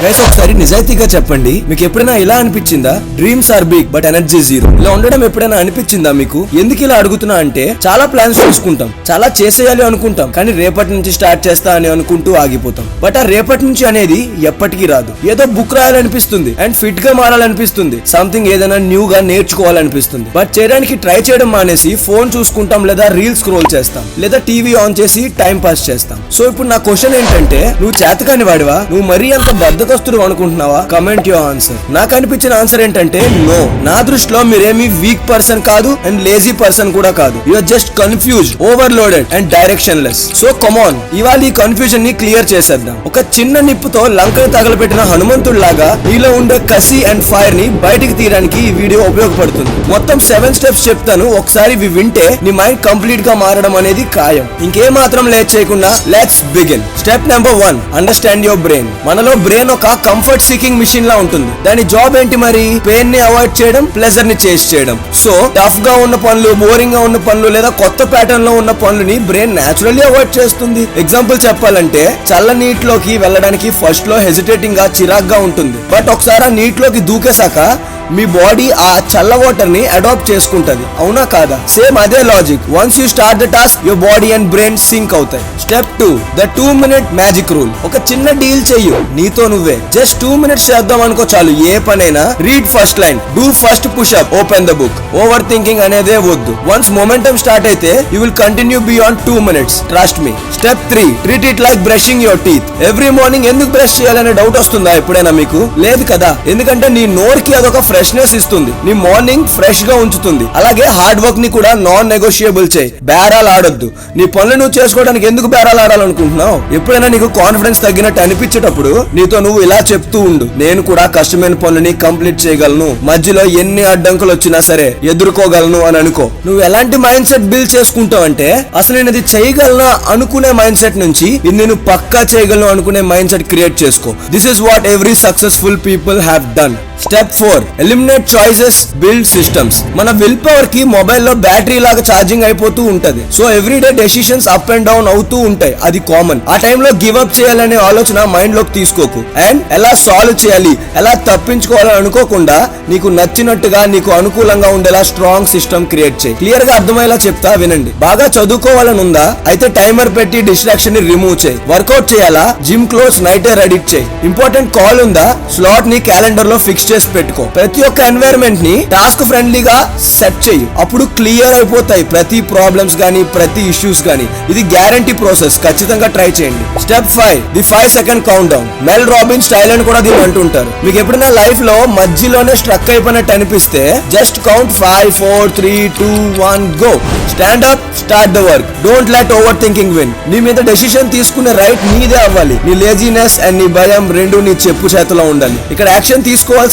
Guys ఒకసారి నిజాయితీగా చెప్పండి. మీకు ఎప్పుడైనా ఇలా అనిపించిందా? Dreams are big but energy zero ఇలా ఉండడం ఎప్పుడైనా అనిపించిందా మీకు? ఎందుకు ఇలా అడుగుతున్నా అంటే చాలా ప్లాన్స్ చేసుకుంటాం చాలా చేసేయాలి అనుకుంటాం. కానీ రేపటి నుంచి స్టార్ట్ చేస్తా అని అనుకుంటూ ఆగిపోతాం. బట్ ఆ రేపటి నుంచి అనేది ఎప్పటికీ రాదు. ఏదో బుక్ రాయాలనిపిస్తుంది అండ్ ఫిట్గా మారాలనిపిస్తుంది. సంథింగ్ ఏదైనా న్యూ గా నేర్చుకోవాలనిపిస్తుంది. బట్ చేయడానికి ట్రై చేయడం మానేసి ఫోన్ చూసుకుంటాం లేదా రీల్స్ స్క్రోల్ చేస్తాం. లేదా టీవీ ఆన్ చేసి టైం పాస్ చేస్తాం. సో ఇప్పుడు నా క్వశ్చన్ ఏంటంటే నువ్వు చేతకాని వాడివా? నువ్వు మరీ అంత బద్ద బద్దకస్తుడు అనుకుంటున్నావా? కమెంట్ యువర్ ఆన్సర్ నాకు అనిపించిన ఆన్సర్ ఏంటంటే నో నా దృష్టిలో మీరేమి వీక్ పర్సన్ కాదు అండ్ లేజీ పర్సన్ కూడా కాదు. You are just confuse overloaded and directionless so come on ఇవాళ ఈ కన్ఫ్యూజన్ని క్లియర్ చేసేద్దాం. ఒక చిన్న నిప్పుతో లంకని తగలబెట్టిన హనుమంతుడిలాగా నీలో ఉండే కసి అండ్ ఫైర్ని బయటికి తీయడానికి ఈ వీడియో ఉపయోగపడుతుంది. మొత్తం సెవెన్ స్టెప్స్ చెప్తాను. ఒకసారి ఇవి వింటే నీ మైండ్ కంప్లీట్గా మారడం అనేది ఖాయం. ఇంకే మాత్రం లేట్ చేయకుండా let's begin step number one understand your brain మనలో బ్రెయిన్ ఒక కంఫర్ట్ సీకింగ్ మిషన్ లా ఉంటుంది. దాని జాబ్ ఏంటి మరి? పెయిన్ని అవాయిడ్ చేయడం ప్లెజర్ని చేసి చేయడం. సో టఫ్గా ఉన్న పనులు బోరింగ్గా ఉన్న పనులు లేదా కొత్త ప్యాటర్న్లో ఉన్న పనులని బ్రెయిన్ నేచురల్లీ అవాయిడ్ చేస్తుంది. ఎగ్జాంపుల్ చెప్పాలంటే చల్ల నీటిలోకి వెళ్ళడానికి ఫస్ట్లో హెజిటేటింగ్గా చిరాగ్గా ఉంటుంది. బట్ ఒకసారి ఆ నీటిలోకి దూకేశాక మీ బాడీ ఆ చల్ల వాటర్ని అడాప్ట్ చేసుకుంటది. అవునా కాదా? సేమ్ అదే logic once you start the task your body and brain sync అవుతాయి. Step two the two minute magic rule ఒక చిన్న డీల్ చెయ్యు. నీతో నువ్వే. జస్ట్ టూ మినిట్స్ చేద్దాం అనుకో చాలు. ఏ పనైనా read first line do first push up open the book over thinking అనేదే వద్దు. వన్స్ మొమెంటం స్టార్ట్ అయితే you will continue beyond two minutes trust me step three treat it like brushing your teeth every morning ఎందుకు brush చేయాలనే doubt వస్తుందా ఎప్పుడైనా మీకు? లేదు కదా? ఎందుకంటే నీ నోరుకి అదొక ఫ్రెష్నెస్ ఇస్తుంది. నీ మార్నింగ్ ఫ్రెష్గా ఉంచుతుంది. అలాగే హార్డ్ వర్క్ని కూడా నాన్ నెగోషియబుల్ చేయి. బేరాలు ఆడొద్దు. నీ పనులు నువ్వు చేసుకోవడానికి ఎందుకు బేరాలు ఆడాలనుకుంటున్నావు? ఎప్పుడైనా నీకు కాన్ఫిడెన్స్ తగ్గినట్టు అనిపించేటప్పుడు నీతో నువ్వు ఇలా చెప్తూ ఉండు. నేను కూడా కష్టమైన పనులని కంప్లీట్ చేయగలను. మధ్యలో ఎన్ని అడ్డంకులు వచ్చినా సరే ఎదుర్కోగలను అని అనుకో. నువ్వు ఎలాంటి మైండ్ సెట్ బిల్డ్ చేసుకుంటావు అంటే అసలు నేను ఇది చేయగలనా అనుకునే మైండ్ సెట్ నుంచి ఇది నేను పక్కా చేయగలను అనుకునే మైండ్ సెట్ క్రియేట్ చేసుకో. This is what every successful people have done step four eliminate choices build systems మన విల్ పవర్కి మొబైల్లో బ్యాటరీ లాగా ఛార్జింగ్ అయిపోతూ ఉంటది. So every day decisions up and down అవుతూ ఉంటాయి. అది కామన్ ఆ టైంలో గివ్ అప్ చేయాలనే ఆలోచన మైండ్లోకి తీసుకోకు. అండ్ ఎలా సాల్వ్ చేయాలి ఎలా తప్పించుకోవాలని అనుకోకుండా నీకు నచ్చినట్టుగా నీకు అనుకూలంగా ఉండేలా స్ట్రాంగ్ సిస్టమ్ క్రియేట్ చేయి. క్లియర్గా అర్థమయ్యేలా చెప్తా వినండి. బాగా చదువుకోవాలని ఉందా అయితే టైమర్ పెట్టి డిస్ట్రాక్షన్ని రిమూవ్ చేయి. వర్కౌట్ చేయాలా జిమ్ క్లోజ్ నైట్ రెడీట్ చేయి. ఇంపార్టెంట్ కాల్ ఉందా స్లాట్ని క్యాలెండర్లో ఫిక్స్ చేసి పెట్టుకో. ప్రతి ఒక్క ఎన్వైరన్మెంట్ని టాస్క్ ఫ్రెండ్లీగా సెట్ చెయ్యి అప్పుడు క్లియర్ అయిపోతాయి ప్రతి ప్రాబ్లమ్స్ గానీ ప్రతి ఇష్యూస్ గానీ. ఇది గ్యారంటీ ప్రాసెస్ ఖచ్చితంగా ట్రై చేయండి. Step five the five second count down Mel Robbins style అని కూడా దీన్ని అంటుంటారు. మీకు ఎప్పుడైనా లైఫ్లో మధ్యలోనే స్ట్రక్ అయిపోయినట్టు అనిపిస్తే just count five four three two one go stand up start the work don't let over thinking win నీ మీద డెసిషన్ తీసుకునే రైట్ నీదే అవ్వాలి. నీ లేజీనెస్ అండ్ నీ భయం రెండు నీ చెప్పు చేతిలో ఉండాలి. ఇక్కడ యాక్షన్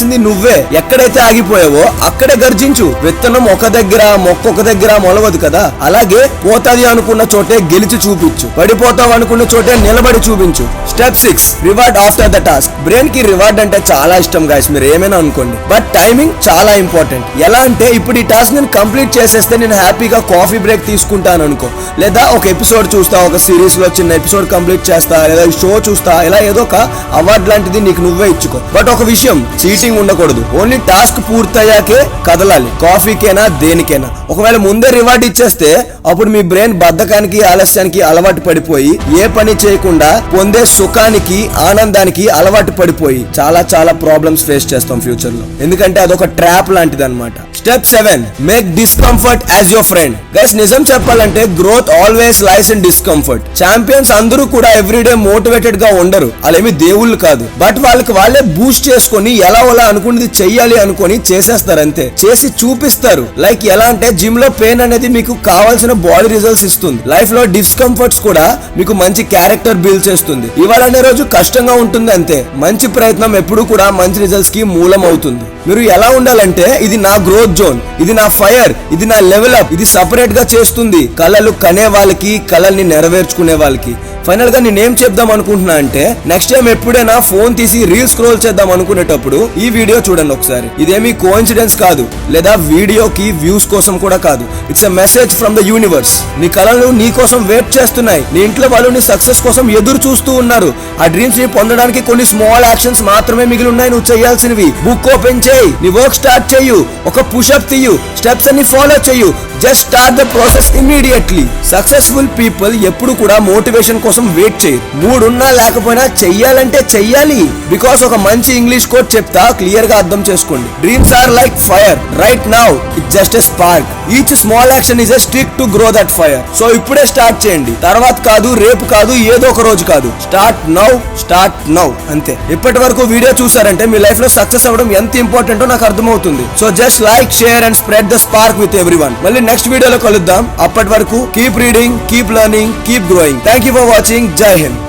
చేసింది నువ్వే. ఎక్కడైతే ఆగిపోయావో అక్కడే గర్జించు. విత్తనం ఒక దగ్గర మొక్క ఒక దగ్గర మొలవదు కదా. అలాగే పోతాది అనుకున్న చోటే గెలిచి చూపించు. పడిపోతావు అనుకున్న చోటే నిలబడి చూపించు. Step six reward after the task బ్రెయిన్కి రివార్డ్ అంటే చాలా ఇష్టం గాయస్ మీరు ఏమైనా అనుకోండి. బట్ టైమింగ్ చాలా ఇంపార్టెంట్ ఎలా అంటే ఇప్పుడు ఈ టాస్క్ నేను కంప్లీట్ చేసేస్తే నేను హ్యాపీగా కాఫీ బ్రేక్ తీసుకుంటాను అనుకో. లేదా ఒక ఎపిసోడ్ చూస్తా ఒక సిరీస్లో చిన్న ఎపిసోడ్ కంప్లీట్ చేస్తా లేదా షో చూస్తా ఇలా ఏదో ఒక అవార్డ్ లాంటిది నీకు నువ్వే ఇచ్చుకో. బట్ ఒక విషయం చీటింగ్ ఉండకూడదు. ఓన్లీ టాస్క్ పూర్తయ్యాకే కదలాలి. కాఫీకైనా దేనికైనా. ఒకవేళ ముందే రివార్డ్ ఇచ్చేస్తే అప్పుడు మీ బ్రెయిన్ బద్ధకానికి ఆలస్యానికి అలవాటు పడిపోయి ఏ పని చేయకుండా పొందే సుఖానికి ఆనందానికి అలవాటు పడిపోయి చాలా చాలా ప్రాబ్లమ్స్ ఫేస్ చేస్తాం ఫ్యూచర్లో. ఎందుకంటే అదొక ట్రాప్ లాంటిది అనమాట step seven make discomfort as your friend guys నిజం చెప్పాలంటే growth always lies in discomfort champions అందరూ కూడా ఎవ్రీడే మోటివేటెడ్గా ఉండరు. వాళ్ళేమి దేవుళ్ళు కాదు. బట్ వాళ్ళకి వాళ్ళే బూస్ట్ చేసుకొని ఎలా అలా అనుకున్నది చెయ్యాలి అనుకొని చేసేస్తారు అంతే. చేసి చూపిస్తారు. లైక్ ఎలా అంటే జిమ్లో పెయిన్ అనేది మీకు కావాల్సిన బాడీ రిజల్ట్స్ ఇస్తుంది. లైఫ్లో డిస్కంఫర్ట్స్ కూడా మీకు మంచి క్యారెక్టర్ బిల్డ్ చేస్తుంది. ఇవాళ అనే రోజు కష్టంగా ఉంటుంది అంతే. మంచి ప్రయత్నం ఎప్పుడు కూడా మంచి రిజల్ట్స్కి మూలం అవుతుంది. మీరు ఎలా ఉండాలంటే ఇది నా గ్రోత్ జోన్. ఇది నా ఫైర్ ఇది నా లెవెల్ అప్ ఇది సపరేట్గా చేస్తుంది. కళలు కనే వాళ్ళకి కళల్ని నెరవేర్చుకునే వాళ్ళకి. ఫైనల్గా నేను ఏం చెప్దాం అనుకుంటున్నా అంటే నెక్స్ట్ టైం ఎప్పుడైనా ఫోన్ తీసి రీల్ స్క్రోల్ చేద్దాం అనుకునేటప్పుడు ఈ వీడియో చూడండి ఒకసారి. ఇదేమి కోఇన్సిడెన్స్ కాదు లేదా వీడియోకి వ్యూస్ కోసం కూడా కాదు. It's a message from the universe నీ కళలు నీ కోసం వెయిట్ చేస్తున్నాయి. నీ ఇంట్లో వాళ్ళు నీ సక్సెస్ కోసం ఎదురు చూస్తూ ఉన్నారు. ఆ డ్రీమ్స్ని పొందడానికి కొన్ని స్మాల్ యాక్షన్స్ మాత్రమే మిగిలి ఉన్నాయి. నువ్వు చేయాల్సినవి. బుక్ ఓపెన్ చేయి. నీ వర్క్ స్టార్ట్ చేయు. ఒక పుషప్ తీయు. స్టెప్స్ అన్ని ఫాలో చేయు. Just start the process immediately successful people ఎప్పుడు కూడా మోటివేషన్ కోసం వెయిట్ చేయరు. మూడున్నా లేకపోయినా చెయ్యాలంటే చెయ్యాలి. బికాస్ ఒక మంచి ఇంగ్లీష్ కోడ్ చెప్తా క్లియర్గా అర్థం చేసుకోండి. Dreams are like fire right now it just a spark each small action is a stick to grow that fire so ఇప్పుడే స్టార్ట్ చేయండి. తర్వాత కాదు రేపు కాదు ఏదో ఒక రోజు కాదు. స్టార్ట్ నౌ స్టార్ట్ నౌ అంతే. ఇప్పటి వరకు వీడియో చూసారంటే మీ లైఫ్లో సక్సెస్ అవ్వడం ఎంత ఇంపార్టెంటో నాకు అర్థమవుతుంది. So just like share and spread the spark with everyone మళ్ళీ నెక్స్ట్ వీడియోలో కలుద్దాం. అప్పటి వరకు keep reading keep learning keep growing thank you for watching జై హింద్